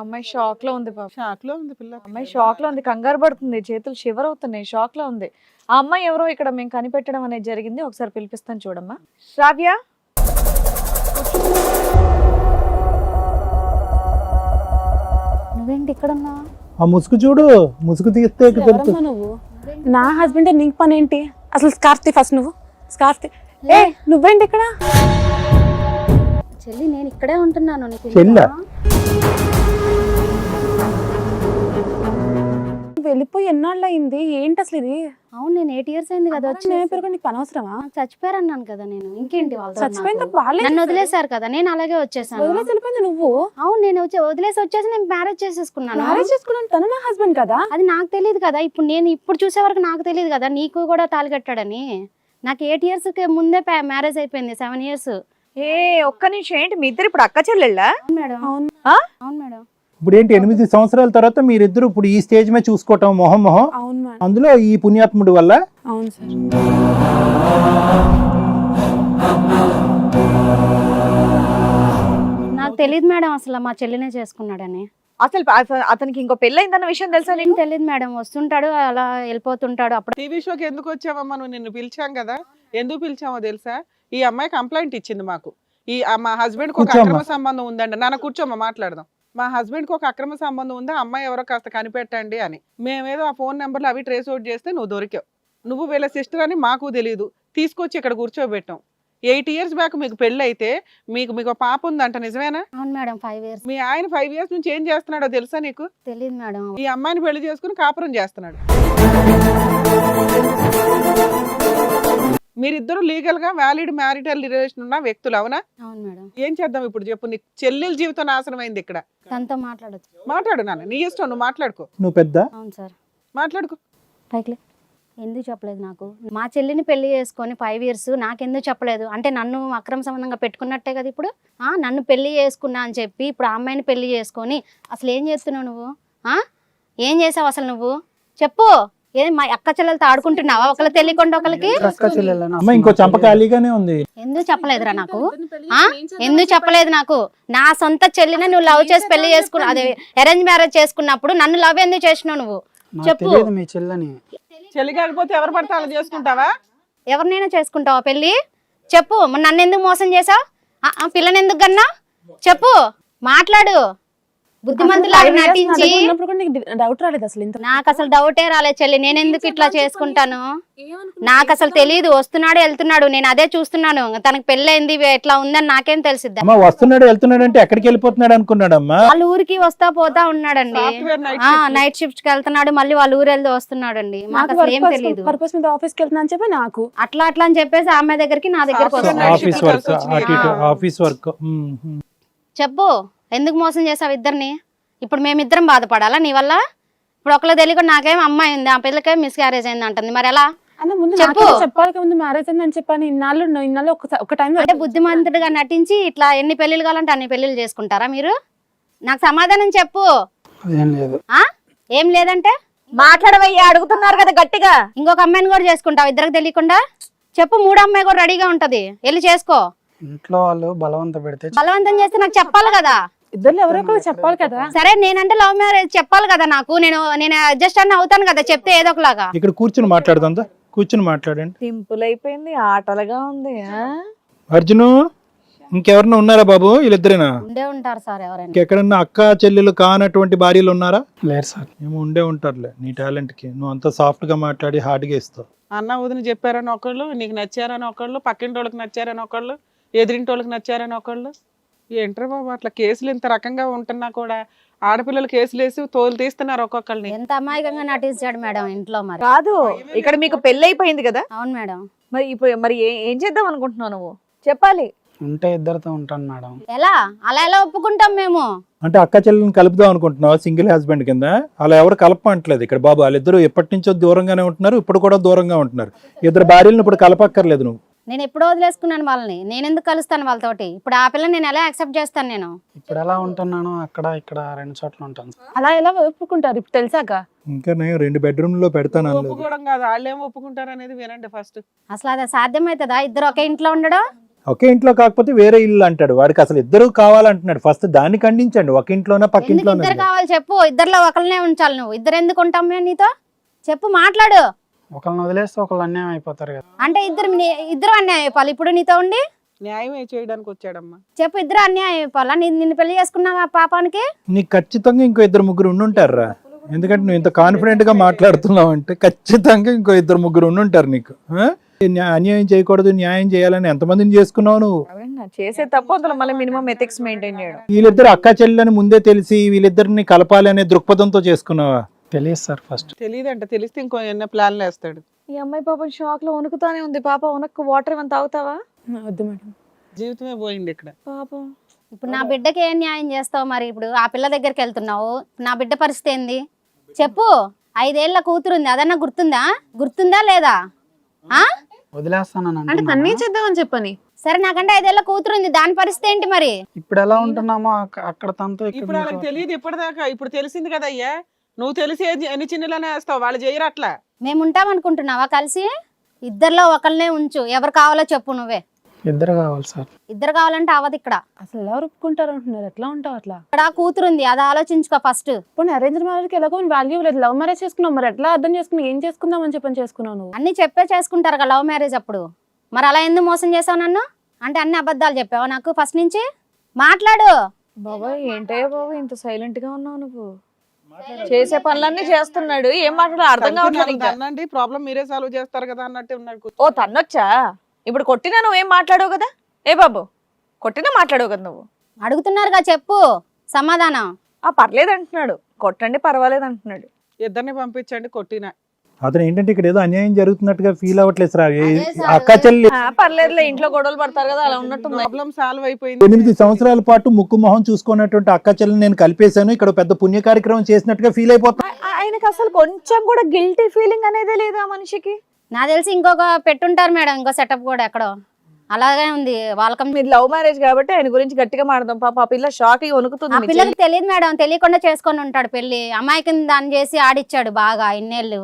అమ్మాయి షాక్లో ఉంది పాప షాక్లో ఉంది పిల్ల. అమ్మాయి షాక్లో ఉంది కంగారు పడుతుంది చేతులు షివర్ అవుతున్నాయి షాక్లో ఉంది. ఆ అమ్మాయి ఎవరో ఇక్కడ మేము కనిపెట్టడం అనేది జరిగింది ఒకసారి పిలిపిస్తాను చూడమ్మా. శ్రావ్య? నువ్వేంటి ఇక్కడ ఉన్నావు ఆ ముసుగు చూడు ముసుగు తీస్తే ఎవరమ్మా నువ్వు? నా హస్బెండ్ నీకు పని ఏంటి? అసలు స్కార్ఫ్ తీ ఫస్ట్ నువ్వు. స్కార్ఫ్ తీ. ఏ నువ్వేంటి ఇక్కడ? చెల్లి నేను ఇక్కడే ఉంటున్నాను నీకు చెల్లా? నువ్వు వెళ్ళిపోయి ఎన్నాళ్ళు అయింది ఏంటి అసలు ఇది అవును నేను ఎయిట్ ఇయర్స్ అయింది కదా వచ్చి నేను పెరుగు నీకు పని అవసరమా చచ్చిపోయారన్నాను కదా నేను. ఇంకేంటి వాళ్ళతో చచ్చిపోయింది? వాళ్ళే నన్ను వదిలేశారు కదా నేను అలాగే వచ్చేసాను. వదిలేసి వెళ్ళిపోయింది నువ్వు? అవును నేను వచ్చి వదిలేసి వచ్చేసి నేను మ్యారేజ్ చేసేసుకున్నాను. మ్యారేజ్ చేసుకున్నాను తను నా హస్బెండ్ కదా? అది నాకు తెలియదు కదా. ఇప్పుడు నేను ఇప్పుడు చూసే వరకు నాకు తెలియదు కదా నీకు కూడా తాళి కట్టాడని. నాకు ఎయిట్ ఇయర్స్కి ముందే మ్యారేజ్ అయిపోయింది సెవెన్ ఇయర్స్ ఏ ఒక్క నిమిషం ఏంటి మీ ఇద్దరు ఇప్పుడు అక్క చెల్లెళ్ళా? అవును మేడం. అవును. అవును మేడం. ఇప్పుడు ఏంటి ఎనిమిది సంవత్సరాల తర్వాత మీరిద్దరు ఇప్పుడు ఈ స్టేజ్ మీద చూసుకోవటం మొహం మొహం? అందులో ఈ పుణ్యాత్ముడి వల్ల? అవును సార్. నాకు తెలియదు మేడం అసలు మా చెల్లినే చేసుకున్నాడని. అసలు అతనికి ఇంకో పెళ్ళయిందన్న విషయం తెలుసా నీకు? తెలియదు మేడం వస్తుంటాడు అలా వెళ్ళిపోతుంటాడు అప్పుడు టీవీ షోకి ఎందుకు వచ్చావమ్మా? నువ్వు నిన్ను పిలిచాం కదా. ఎందుకు పిలిచామో తెలుసా? ఈ అమ్మాయి కంప్లైంట్ ఇచ్చింది మాకు. ఈ ఆ మా హస్బెండ్కి ఒక కూర్చోమ్మా. అక్రమ సంబంధం ఉందండి నాన్న కూర్చోమ్మా మాట్లాడదాం. మా హస్బెండ్కి ఒక అక్రమ సంబంధం ఉంది అమ్మాయి ఎవరో కాస్త కనిపెట్టండి అని. మేమేదో ఆ ఫోన్ నెంబర్లు అవి ట్రేస్ అవుట్ చేస్తే నువ్వు దొరికావు. నువ్వు వీళ్ళ సిస్టర్ అని మాకు తెలియదు తీసుకొచ్చి ఇక్కడ కూర్చోబెట్టాం. ఎయిట్ ఇయర్స్ బ్యాక్ మీకు పెళ్ళి అయితే మీకు మీకు పాప ఉందంట నిజమేనా? అవును మేడం ఫైవ్ ఇయర్స్. మీ ఆయన ఫైవ్ ఇయర్స్ నుంచి ఏం చేస్తున్నాడో తెలుసా నీకు? తెలియదు మేడం. ఈ అమ్మాయిని పెళ్ళి చేసుకుని కాపురం చేస్తున్నాడు. మీరిద్దరు లీగల్గా వ్యాలిడ్ మ్యారిటల్ రిలేషన్ ఉన్న వ్యక్తులు అవునా? అవును మేడం. ఏం చేద్దాం ఇప్పుడు చెప్పు నీకు చెల్లెల జీవితం నాశనం అయింది ఇక్కడ. తనతో మాట్లాడచ్చు మాట్లాడు నాన్న నీ ఇష్టం నువ్వు మాట్లాడుకో. నువ్వు పెద్ద? అవును సార్. మాట్లాడుకో. పైకి ఎందుకు చెప్పలేదు నాకు? మా చెల్లిని పెళ్ళి చేసుకొని ఫైవ్ ఇయర్స్ నాకెందుకు చెప్పలేదు? అంటే నన్ను అక్రమ సంబంధంగా పెట్టుకున్నట్టే కదా ఇప్పుడు? ఆ నన్ను పెళ్ళి చేసుకున్నా అని చెప్పి ఇప్పుడు ఆ అమ్మాయిని పెళ్ళి చేసుకొని అసలు ఏం చేస్తున్నావు నువ్వు? ఆ? ఏం చేసావు అసలు నువ్వు? చెప్పు. ఏం మా అక్క చెల్లెలతో ఆడుకుంటున్నావా? ఒకళ్ళు తెలియకుండా ఒకరికి అమ్మ ఇంకో చంప ఖాళీగానే ఉంది. ఎందుకు చెప్పలేదురా నాకు? ఆ? ఎందుకు చెప్పలేదు నాకు? నా సొంత చెల్లిని నువ్వు లవ్ చేసి పెళ్ళి చేసుకున్నా అదే అరేంజ్ మ్యారేజ్ చేసుకున్నప్పుడు నన్ను లవ్ ఎందుకు చేసినావు నువ్వు? చెప్పు. తెలియదు మీ చెల్లని. చెల్లి కాకపోతే ఎవరు పడితే అలా చేసుకుంటావా? ఎవరినైనా చేసుకుంటావా పెళ్ళి చెప్పు. నన్ను ఎందుకు మోసం చేసావు? పిల్లని ఎందుకు కన్నా? చెప్పు. మాట్లాడు. బుద్ధిమంతులాగా నటించి దగ్గర డౌట్ రాలేదు అసలు ఇంత నాకు అసలు డౌటే రాలేదు చెల్లి. నేను ఎందుకు ఇట్లా చేసుకుంటాను? నాకు అసలు తెలియదు వస్తున్నాడు వెళ్తున్నాడు. నేను అదే చూస్తున్నాను. తనకు పెళ్ళైంది ఎట్లా ఉందని నాకేం తెలిసిద్దా. అమ్మ వస్తున్నాడు వెళ్తున్నాడు అంటే ఎక్కడికి వెళ్ళిపోతున్నాడు అనుకున్నాడమ్మా? వాళ్ళ ఊరికి వస్తా పోతా ఉన్నాడండి. ఆ నైట్ షిఫ్ట్కి వెళ్తున్నాడు. మళ్ళీ వాళ్ళ ఊరు వెళ్తే వస్తున్నాడండి. మాకు నాకు అసలు ఏం తెలియదు పర్పస్ మీద ఆఫీస్కి వెళ్తున్నా అని చెప్పి నాకు. అట్లా అట్లా అని చెప్పేసి ఆమె దగ్గరికి నా దగ్గరికి ఆఫీస్ వర్క్. ఆఫీస్ వర్క్ చెప్పు. ఎందుకు మోసం చేసావు ఇద్దరిని? ఇప్పుడు మేమిద్దరం బాధపడాలా నీ వల్ల? ఇప్పుడు ఒకళ్ళు తెలియకుండా నాకేం అమ్మాయి ఉంది ఆ పిల్లకే మిస్ క్యారేజ్ అయింది అంటుంది. మరి ఎలా? అన్న ముందు చెప్పు. చెప్పు చెప్పాలి ముందు మ్యారేజ్ అని చెప్పాను ఇన్నాళ్ళు ఇన్నాళ్ళు ఒక ఒక టైం అంటే బుద్ధిమంతుడిగా నటించి ఇట్లా ఎన్ని పెళ్ళిళ్ళు కావాలంటే అన్ని పెళ్ళిళ్ళు చేసుకుంటారా మీరు? నాకు సమాధానం చెప్పు. అదేం లేదు. ఆ? ఏం లేదంటే? మాట్లాడవయ్యా అడుగుతున్నారు కదా గట్టిగా. ఇంకొక అమ్మాయిని కూడా చేసుకుంటావు ఇద్దరికి తెలియకుండా? చెప్పు మూడో అమ్మాయి కూడా రెడీగా ఉంటది. వెళ్ళి చేసుకో. ఇంట్లో వాళ్ళు బలవంత పెడితే బలవంతం చేస్తే నాకు చెప్పాలి కదా. ఇద్దరు ఎవరో ఒకరు చెప్పాలి కదా. సరే నేనంటే లవ్ మ్యారేజ్ చెప్పాలి కదా నాకు. నేను నేను అడ్జస్ట్ అన్న అవుతాను కదా చెప్తే ఏదో ఒకలాగా. ఇక్కడ కూర్చుని మాట్లాడుతుందా కూర్చుని మాట్లాడండి. సింపుల్ అయిపోయింది ఆటలుగా ఉంది ఆ? అర్జును ఇంకెవరన్నా ఉన్నారా బాబు వీళ్ళిద్దరేనా? ఉండే ఉంటారు సార్ ఎవరైనా. ఇంకెక్కడన్నా అక్క చెల్లెలు కానటువంటి భార్యలు ఉన్నారా? లేరు సార్. ఏమో ఉండే ఉంటారులే నీ టాలెంట్కి నువ్వు అంతా సాఫ్ట్గా మాట్లాడి హార్డ్గా ఇస్తావు. అన్న వదిన చెప్పారని ఒకళ్ళు నీకు నచ్చారని ఒకళ్ళు పక్కింటి వాళ్ళకి నచ్చారని ఒకళ్ళు ఎదిరింటి వాళ్ళకి నచ్చారని ఒకళ్ళు. ఏంట్రా బాబు అట్లా కేసులు ఇంత రకంగా ఉంటున్నా కూడా? ఆడపిల్లలు కేసులు వేసి తోలు తీస్తున్నారు ఒక్కొక్కరిని ఎంత అమాయకంగా నటించాడు మేడం ఇంట్లో మరి. కాదు ఇక్కడ మీకు పెళ్ళి అయిపోయింది కదా? అవును మేడం. మరి ఇప్పుడు మరి ఏ- ఏం చేద్దాం అనుకుంటున్నావు నువ్వు? చెప్పాలి. ఉంటే ఇద్దరితో ఉంటాను మేడం. ఎలా? అలా ఎలా ఒప్పుకుంటాం మేము? అంటే అక్క చెల్లెని కలుపుదాం అనుకుంటున్నావు? సింగిల్ హస్బెండ్ కింద? అలా ఎవరు కలపట్లేదు ఇక్కడ బాబు. వాళ్ళిద్దరు ఎప్పటి నుంచో దూరంగానే ఉంటున్నారు ఇప్పుడు కూడా దూరంగా ఉంటున్నారు. ఇద్దరు భార్యలను ఇప్పుడు కలపక్కర్లేదు నువ్వు. నేను ఎప్పుడో వదిలేసుకున్నాను వాళ్ళని. నేను ఎందుకు కలుస్తాను వాళ్ళతోటి? ఇప్పుడు ఆ పిల్లని నేను ఎలా యాక్సెప్ట్ చేస్తాను నేను? ఇప్పుడు ఎలా ఉంటున్నాను అక్కడ ఇక్కడ రెండు చోట్ల ఉంటాను. అలా ఎలా ఒప్పుకుంటారు ఇప్పుడు తెలిసాక? ఇంకా నేను రెండు బెడ్రూమ్లో పెడతాను అనలేదు ఒప్పుకోవడం కాదు వాళ్ళు ఏం ఒప్పుకుంటారు అనేది వినండి ఫస్ట్ అసలు అది సాధ్యమవుతుందా ఇద్దరు ఒకే ఇంట్లో ఉండడం? ఒకే ఇంట్లో కాకపోతే వేరే ఇల్లు అంటాడు. వాడికి అసలు ఇద్దరు కావాలంటున్నాడు. ఫస్ట్ దాన్ని ఖండించండి. ఒక ఇంట్లోనా పక్క ఎందుకు ఇంట్లోనా ఇద్దరు కావాలి చెప్పు? ఇద్దరిలో ఒకరినే ఉంచాలి నువ్వు. ఇద్దరు ఎందుకు ఉంటాం మేము నీతో? చెప్పు మాట్లాడు. ఒకళ్ళని వదిలేస్తే ఒకళ్ళు అన్యాయం అయిపోతారు కదా. అంటే ఇద్దరు నీ- ఇద్దరు అన్యాయం అయిపోవాలి. ఇప్పుడు నీతో ఉండి? న్యాయం ఏ చేయడానికి వచ్చాడమ్మా? చెప్పు ఇద్దరు అన్యాయం అయిపోవాలా? నీ నిన్ను పెళ్ళి చేసుకున్నావా పాపానికి? నీకు ఖచ్చితంగా ఇంకో ఇద్దరు ముగ్గురు ఉండుంటారా ఎందుకంటే నువ్వు ఇంత కాన్ఫిడెంట్గా మాట్లాడుతున్నావు అంటే ఖచ్చితంగా ఇంకో ఇద్దరు ముగ్గురు ఉండుంటారు నీకు. ఆ? న్యా- అన్యాయం చేయకూడదు న్యాయం చేయాలని ఎంతమందిని చేసుకున్నావు నువ్వు? చేసే తప్పు అందులో మళ్ళీ మినిమం ఎథిక్స్ మెయింటైన్ చేయడం. వీళ్ళిద్దరు అక్క చెల్లెలని ముందే తెలిసి వీళ్ళిద్దరిని కలపాలి అనే దృక్పథంతో చేసుకున్నావా? తెలియదు సార్ ఫస్ట్ తెలియదంట తెలిస్తే ఇంకో ఎన్నో ప్లాన్లు వేస్తాడు ఈ అమ్మాయి పాపం షాక్లో వణుకుతానే ఉంది. పాప వనక్కు వాటర్ ఏమైనా తాగుతావా? వద్దు మేడం. జీవితమే పోయింది ఇక్కడ. పాపం. ఇప్పుడు నా బిడ్డకి ఏం న్యాయం చేస్తావు మరి? ఇప్పుడు ఆ పిల్ల దగ్గరికి వెళ్తున్నావు. నా బిడ్డ పరిస్థితి ఏంది? చెప్పు. ఐదేళ్ళ కూతురు ఉంది అదన్నా గుర్తుందా? గుర్తుందా లేదా? ఆ? అంటే తన్నే చేద్దామని చెప్పని. సరే నాకంటే ఐదేళ్ళ కూతురు ఉంది దాని పరిస్థితి ఏంటి మరి? ఇప్పుడు ఎలా ఉంటున్నామో అక్క- అక్కడ తనతో ఇక్కడ ఇప్పుడు వాళ్ళకి. తెలియదు ఇప్పటిదాకా. ఇప్పుడు తెలిసింది కదా అయ్యా నువ్వు తెలిసి ఎన్ని చిన్నలోనే వేస్తావు? వాళ్ళు చేయరు అట్లా. మేము ఉంటాం అనుకుంటున్నావా కలిసి? ఇద్దరిలో ఒకరినే ఉంచు. ఎవరు కావాలో చెప్పు నువ్వే. ఇద్దరు కావాలి సార్. ఇద్దరు కావాలంటే అవదు ఇక్కడ. అసలు ఎలా ఒప్పుకుంటారు అంటున్నారు? ఎట్లా ఉంటావు అట్లా? ఇక్కడ కూతురు ఉంది అది ఆలోచించుకో ఫస్ట్. ఇప్పుడు అరేంజ్ మ్యారేజ్కి ఎలాగో వాల్యూ లేదు. లవ్ మ్యారేజ్ చేసుకున్నావు. మరి ఎట్లా అర్థం చేసుకున్నావు? ఏం చేసుకుందాం అని చెప్పని చేసుకున్నావు నువ్వు? అన్ని చెప్పే చేసుకుంటారు కదా లవ్ మ్యారేజ్ అప్పుడు. మరి అలా ఎందుకు మోసం చేసావు నన్ను? అంటే అన్ని అబద్ధాలు చెప్పావా నాకు? ఫస్ట్ నుంచి? మాట్లాడు. బాబాయ్ ఏంటయ్యా బాబు ఇంత సైలెంట్గా ఉన్నావు నువ్వు. చేసే పనులన్నీ చేస్తున్నాడు. ఏం మాట్లాడాలో అర్థం కావట్లేదు ఇంకా. అన్నండి? ప్రాబ్లం మీరే సాల్వ్ చేస్తారు కదా అన్నట్టు ఉన్నాడు ఓ తన్నొచ్చా? ఇప్పుడు కొట్టినా నువ్వేం మాట్లాడవు కదా? ఏ బాబు కొట్టినా మాట్లాడవు కదా నువ్వు? అడుగుతున్నారుగా చెప్పు. సమాధానం. ఆ పర్లేదు అంటున్నాడు కొట్టండి పర్వాలేదు అంటున్నాడు ఇద్దరిని పంపించండి కొట్టిన. అతను ఏంటంటే ఇక్కడ ఏదో అన్యాయం జరుగుతున్నట్టుగా ఫీల్ అవ్వట్లేదు రా సార్. అక్క చెల్లి ఆ, పర్లేదులే ఇంట్లో గొడవలు పడతారు కదా అలా ఉన్నట్టుంది. ప్రాబ్లం సాల్వ్ అయిపోయింది. ఎనిమిది సంవత్సరాల పాటు ముక్కు మొహం చూసుకున్నటువంటి అక్క చెల్లిని నేను కలిపేశాను. ఇక్కడ పెద్ద పుణ్య కార్యక్రమం చేసినట్టుగా ఫీల్ అయిపోతా ఆ- ఆయనకి అసలు కొంచెం కూడా గిల్టీ ఫీలింగ్ అనేది లేదు ఆ మనిషికి. నాకు తెలిసి ఇంకొక పెట్టుంటారు మేడం ఇంకో సెటప్ కూడా ఎక్కడో. అలాగే ఉంది వాళ్ళకం మీరు లవ్ మ్యారేజ్ కాబట్టి ఆయన గురించి గట్టిగా మాడదాం పాప ఆ పిల్ల షాక్ అయ్యి వణుకుతుంది మీ పిల్లకి తెలియదు మేడం తెలియకుండా చేసుకొని ఉంటాడు పెళ్ళి అమ్మాయికి దాన్ని చేసి ఆడిచ్చాడు బాగా ఇన్నేళ్ళు.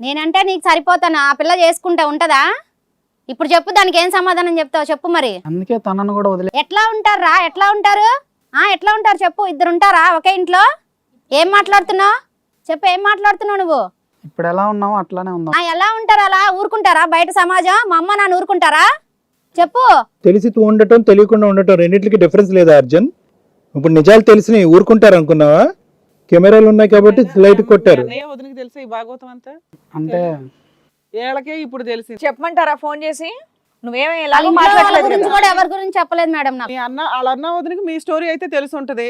నేనంటే నీకు సరిపోతాను? ఆ పిల్ల చేసుకుంటా ఉంటదా? ఇప్పుడు చెప్పు దానికి ఏం సమాధానం చెప్తావు? చెప్పు మరి. అందుకే తనను కూడా వదిలే ఎట్లా ఉంటారా ఎట్లా ఉంటారు? ఆ ఎట్లా ఉంటారు చెప్పు. ఇద్దరు ఉంటారా ఒకే ఇంట్లో? ఏం మాట్లాడుతున్నావు? చెప్పు ఏం మాట్లాడుతున్నావు నువ్వు? ఇప్పుడు ఎలా ఉన్నామో అట్లానే ఆ ఎలా ఉంటారు? అలా ఊరుకుంటారా? బయట సమాజం? మా అమ్మ నాన్న ఊరుకుంటారా? చెప్పు. తెలిసి తూ ఉండటం తెలియకుండా ఉండటం రెండింటికి డిఫరెన్స్ లేదా అర్జున్? ఇప్పుడు నిజాలు తెలిసి ఊరుకుంటారు అనుకున్నావా కెమెరాలు ఉన్నాయి కాబట్టి లైట్ కొట్టారు. వదినకి తెలుసా ఈ భాగవతం అంతా? అంటే ఏళ్ళకే ఇప్పుడు తెలిసింది. చెప్పమంటారా ఫోన్ చేసి? నువ్వేమీ ఎలాగో మాట్లాడలేదు గురించి కదా. కూడా ఎవరి గురించి చెప్పలేదు మేడం నాకు. మీ అన్న వాళ్ళ అన్న వదినకి మీ స్టోరీ అయితే తెలిసి ఉంటది.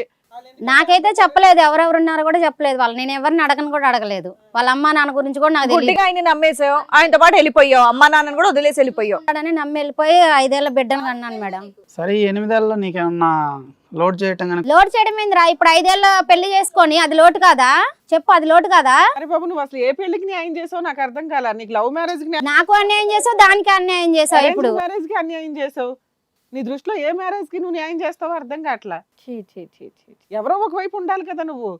నాకైతే చెప్పలేదు ఎవరెవరు ఉన్నారో కూడా చెప్పలేదు వాళ్ళు. నేను ఎవరిని అడగను కూడా అడగలేదు. వాళ్ళ అమ్మ నాన్న గురించి కూడా నాకు తెలియదు గుడ్డిగా ఆయన నమ్మేసావు ఆయనతో పాటు వెళ్ళిపోయావు. అమ్మా నాన్నని కూడా వదిలేసి వెళ్ళిపోయావు. అని నమ్మి వెళ్ళిపోయి ఐదేళ్ళ బిడ్డను కన్నాను మేడం. సరే ఈ ఎనిమిదేళ్ళలో నీకేమన్నా లోడ్ చేయటం కానీ లోటు చేయడం ఏందిరా? ఇప్పుడు ఐదేళ్ళ పెళ్ళి చేసుకొని అది లోటు కాదా? చెప్పు అది లోటు కాదా? అరే బాబు నువ్వు అసలు ఏ పెళ్ళికి న్యాయం చేసావు నాకు అర్థం కాల. నీకు లవ్ మ్యారేజ్కి నాకు అన్యాయం చేసావు దానికి అన్యాయం చేసావు ఇప్పుడు. మ్యారేజ్కి అన్యాయం చేసావు. నీ దృష్టిలో ఏ మ్యారేజ్కి నువ్వు న్యాయం చేస్తావో అర్థం కావట్లా చీ చీ చీ చీ ఎవరో ఒకవైపు ఉండాలి కదా నువ్వు.